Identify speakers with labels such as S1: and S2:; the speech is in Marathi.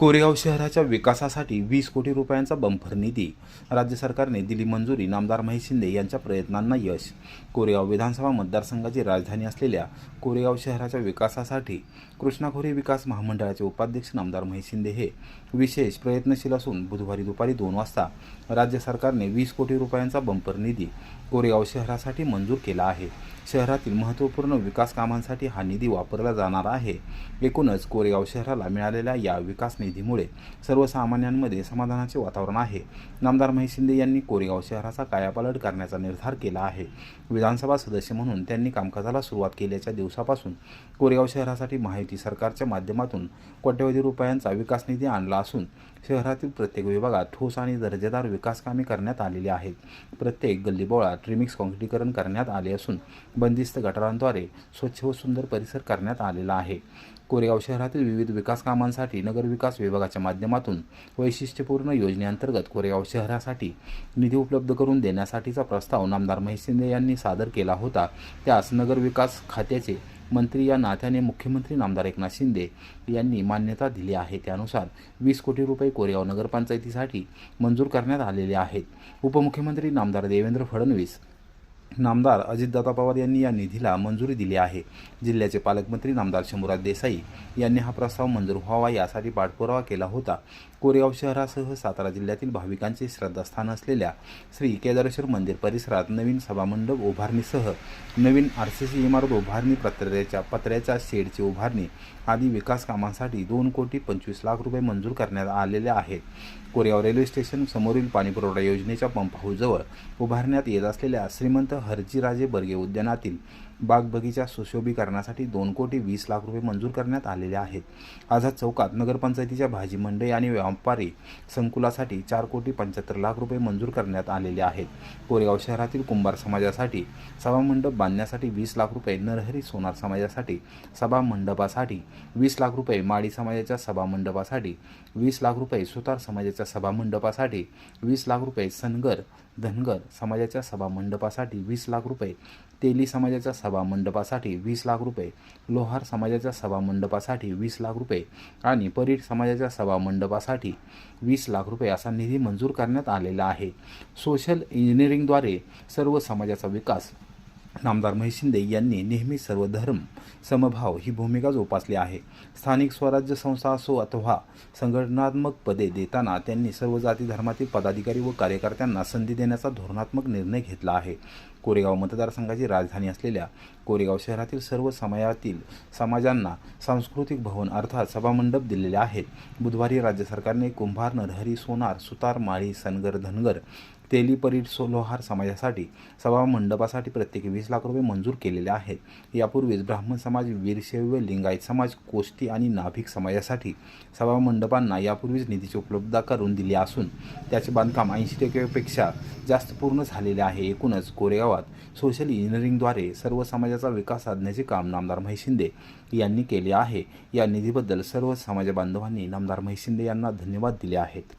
S1: कोरेगाव शहराच्या विकासासाठी वीस कोटी रुपयांचा बंफर निधी. राज्य सरकारने दिली मंजुरी नामदार महेश शिंदे यांच्या प्रयत्नांना यश. कोरेगाव विधानसभा मतदारसंघाची राजधानी असलेल्या कोरेगाव शहराच्या विकासासाठी कृष्णाखोरी विकास महामंडळाचे उपाध्यक्ष नामदार महेश शिंदे हे विशेष प्रयत्नशील असून बुधवारी दुपारी दोन वाजता राज्य सरकारने वीस कोटी रुपयांचा बंपर निधी कोरेगाव शहरासाठी मंजूर केला आहे. शहरातील महत्त्वपूर्ण विकास कामांसाठी हा निधी वापरला जाणार आहे. एकूणच कोरेगाव शहराला मिळालेल्या या विकास निधीमुळे सर्वसामान्यांमध्ये समाधानाचे वातावरण आहे. नामदार महेश शिंदे यांनी कोरेगाव शहराचा कायापालट करण्याचा निर्धार केला आहे. विधानसभा सदस्य म्हणून त्यांनी कामकाजाला सुरुवात केल्याच्या दिवसापासून कोरेगाव शहरासाठी महायुती सरकारच्या माध्यमातून कोट्यवधी रुपयांचा विकास निधी आणला असून शहरातील प्रत्येक विभागात ठोस आणि दर्जेदार विकास कामे करण्यात आलेली आहेत. प्रत्येक गल्लीबोळा ट्रिमिक्स काँक्रिटीकरण करण्यात आले असून बंदिस्त गटारांद्वारे स्वच्छ व सुंदर परिसर करण्यात आलेला आहे. कोरेगाव शहरातील विविध विकास कामांसाठी नगरविकास विभागाच्या माध्यमातून वैशिष्ट्यपूर्ण योजनेअंतर्गत कोरेगाव शहरासाठी निधी उपलब्ध करून देण्यासाठीचा प्रस्ताव नामदार महेश शिंदे यांनी सादर केला होता. त्यास नगरविकास खात्याचे मंत्री या नात्याने मुख्यमंत्री नामदार एकनाथ शिंदे यांनी मान्यता दिली आहे. त्यानुसार वीस कोटी रुपये कोरेगाव नगरपंचायतीसाठी मंजूर करण्यात आलेले आहेत. उपमुख्यमंत्री नामदार देवेंद्र फडणवीस नामदार अजितदादा पवार यांनी या निधीला मंजुरी दिली आहे. जिल्ह्याचे पालकमंत्री नामदार शंभूराज देसाई यांनी हा प्रस्ताव मंजूर व्हावा यासाठी पाठपुरावा केला होता. कोरेगाव शहरासह सातारा जिल्ह्यातील भाविकांचे श्रद्धास्थान असलेल्या श्री केदारेश्वर मंदिर परिसरात नवीन सभामंडप उभारणीसह नवीन आर सी सी इमारत उभारणी पत्र्याच्या पत्र्याच्या शेडची उभारणी आदी विकास कामांसाठी दोन कोटी पंचवीस लाख रुपये मंजूर करण्यात आलेले आहेत. कोरेगाव रेल्वे स्टेशन समोरील पाणीपुरवठा योजनेच्या पंप हाऊसजवळ उभारण्यात येत असलेल्या श्रीमंत हरजीराजे बर्गे उद्यानातील बागबगीचा सुशोभीकरणासाठी दोन कोटी वीस लाख रुपये मंजूर करण्यात आलेले आहेत. आझाद चौकात नगरपंचायतीच्या भाजी मंडई आणि व्यापारी संकुलासाठी चार कोटी पंच्याहत्तर लाख रुपये मंजूर करण्यात आलेले आहेत. कोरेगाव शहरातील कुंभार समाजासाठी सभामंडप बांधण्यासाठी वीस लाख रुपये नरहरी सोनार समाजासाठी सभा मंडपासाठी वीस लाख रुपये माळी समाजाच्या सभा मंडपासाठी वीस लाख रुपये सुतार समाजाच्या सभा मंडपासाठी वीस लाख रुपये सनगर धनगर समाजाच्या सभा मंडपासाठी वीस लाख रुपये तेली समाजाच्या सभा मंडपासाठी वीस लाख रुपये लोहार समाजाच्या सभा मंडपासाठी वीस लाख रुपये आणि परीट समाजाच्या सभा मंडपासाठी वीस लाख रुपये असा निधी मंजूर करण्यात आलेला आहे. सोशल इंजिनिअरिंगद्वारे सर्व समाजाचा विकास. नामदार महेश शिंदे यांनी नेहमी सर्व धर्म समभाव ही भूमिका जोपासली आहे. स्थानिक स्वराज्य संस्था असो अथवा संघटनात्मक पदे देताना त्यांनी सर्व जाती धर्मातील पदाधिकारी व कार्यकर्त्यांना संधी देण्याचा धोरणात्मक निर्णय घेतला आहे. कोरेगाव मतदारसंघाची राजधानी असलेल्या कोरेगाव शहरातील सर्व समाजातील समाजांना सांस्कृतिक भवन अर्थात सभामंडप दिलेले आहेत. बुधवारी राज्य सरकारने कुंभार नरहरी सोनार सुतार माळी सनगर धनगर तेली परीट सोलोहार समाजासाठी सभा मंडपासाठी प्रत्येकी वीस लाख रुपये मंजूर केलेले आहेत. यापूर्वीच ब्राह्मण समाज वीरशैव लिंगायत समाज कोष्टी आणि नाभिक समाजासाठी सभा मंडपांना यापूर्वीच निधीची उपलब्धता करून दिली असून त्याचे बांधकाम ऐंशी टक्केपेक्षा जास्त पूर्ण झालेले आहे. एकूणच कोरेगावात सोशल इंजिनिअरिंगद्वारे सर्व समाजाचा विकास साधण्याचे काम नामदार म्हैशिंदे यांनी केले आहे. या निधीबद्दल सर्व समाज बांधवांनी नामदार म्हैशिंदे यांना धन्यवाद दिले आहेत.